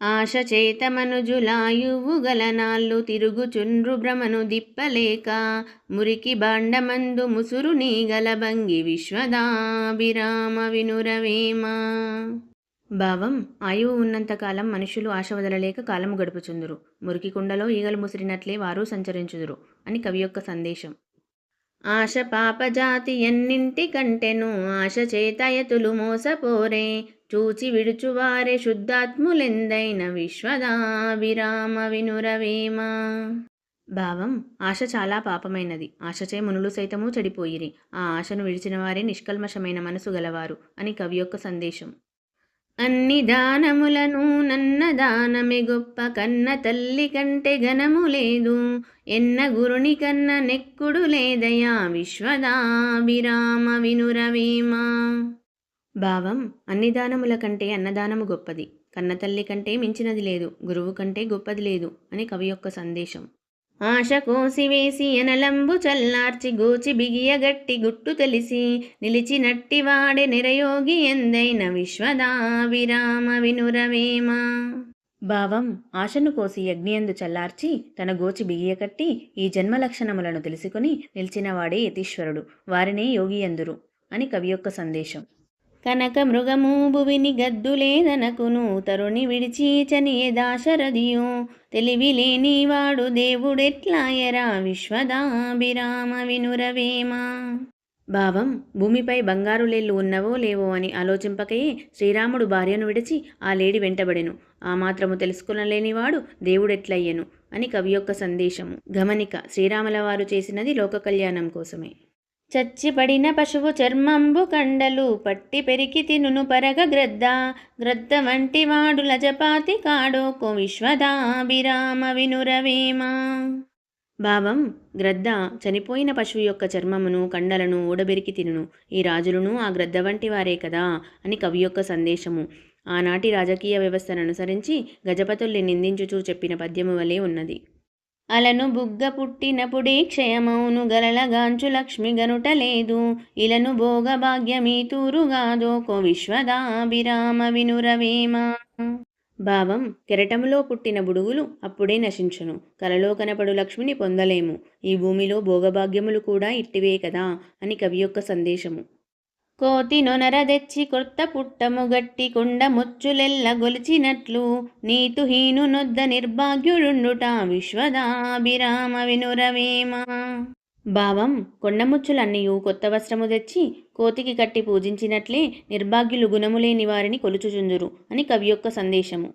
ఆశచేతమనుజులాయువు గలనాళ్ళు తిరుగుచుండ్రు భ్రమను దిప్పలేక మురికి బాండమందు ముసురు నీగల భంగి విశ్వదాభిరామ వినురవేమ. భావం ఆయువు ఉన్నంతకాలం మనుషులు ఆశ వదలలేక కాలము గడుపుచుందురు. మురికి కుండలో ఈగలు ముసిరినట్లే వారు సంచరించుదురు అని కవి యొక్క సందేశం. ఆశ పాపజాతి ఎన్నింటి కంటెను ఆశ చేతయతులు మోసపోరే చూచి విడుచువారే శుద్ధాత్ములెందైన విశ్వదాభిరామ వినురవేమ. భావం ఆశ చాలా పాపమైనది. ఆశచే మునులు సైతము చెడిపోయిరి. ఆ ఆశను విడిచిన వారే నిష్కల్మషమైన మనసు గలవారు అని కవి యొక్క సందేశం. అన్ని దానములను నన్న దానమే గొప్ప కన్న తల్లి కంటే ఘనము లేదు. ఎన్న గురుని కన్న నెక్కుడు లేదయా విశ్వదాభిరామ వినురవేమ. భావం అన్ని దానముల కంటే అన్నదానము గొప్పది. కన్నతల్లి కంటే మించినది లేదు. గురువు కంటే గొప్పది లేదు అని కవి యొక్క సందేశం. ఆశ కోసివేసి ఎనలంబు చల్లార్చి గోచి బిగియగట్టి గుట్టు తెలిసి నిలిచినట్టి వాడే నిరయోగి ఎందైన విశ్వదావిరామ వినురవేమ. భావం ఆశను కోసి యజ్ఞయందు చల్లార్చి తన గోచి బిగియకట్టి ఈ జన్మ లక్షణములను తెలుసుకుని నిలిచినవాడే యతీశ్వరుడు. వారినే యోగి ఎందురు అని కవి యొక్క సందేశం. కనక మృగము భువిని గద్దులేదనకును తరుణి విడిచి చనియే దాశరథియు తెలివి లేనివాడు దేవుడెట్లాయరా? విశ్వదాభిరామ వినురవేమ. భావం భూమిపై బంగారు లేళ్ళు ఉన్నవో లేవో అని ఆలోచింపకయే శ్రీరాముడు భార్యను విడిచి ఆ లేడి వెంటబడెను. ఆ మాత్రము తెలుసుకునలేనివాడు దేవుడెట్లయ్యెను అని కవి యొక్క సందేశము. గమనిక శ్రీరాముల వారు చేసినది లోక కళ్యాణం కోసమే. చచ్చిపడిన పశువు చర్మంబు కండలు పట్టి పెరికి తినును పరగ గ్రద్ద. గ్రద్ద వంటి వాడు లజపాతి కాడోకో విశ్వదాభిరామ వినురవేమ. భావం గ్రద్ద చనిపోయిన పశువు యొక్క చర్మమును కండలను ఊడబెరికి తినును. ఈ రాజులను ఆ గ్రద్ద వంటి వారే కదా అని కవి యొక్క సందేశము. ఆనాటి రాజకీయ వ్యవస్థను అనుసరించి గజపతుల్ని నిందించుచూ చెప్పిన పద్యము వలె ఉన్నది. అలను బుగ్గ పుట్టినప్పుడే క్షయమౌను గలలగాంచు లక్ష్మి గనుట లేదు. ఇలను భోగ భాగ్యమీ తూరుగాదోకో విశ్వదాభిరామ వినురవేమ. భావం కెరటములో పుట్టిన బుడుగులు అప్పుడే నశించును. కలలో కనపడు లక్ష్మిని పొందలేము. ఈ భూమిలో భోగభాగ్యములు కూడా ఇట్టివే కదా అని కవి యొక్క సందేశము. కోతి నొనర తెచ్చి కొత్త పుట్టము గట్టి కొండ ముచ్చులెల్ల గొలిచినట్లు నీతుహీను నొద్ద నిర్భాగ్యుడుండుట విశ్వదాభిరామ వినురవేమ. భావం కొండముచ్చులన్నయు కొత్త వస్త్రము తెచ్చి కోతికి కట్టి పూజించినట్లే నిర్భాగ్యులు గుణములేని వారిని కొలుచుచుందురు అని కవి యొక్క సందేశము.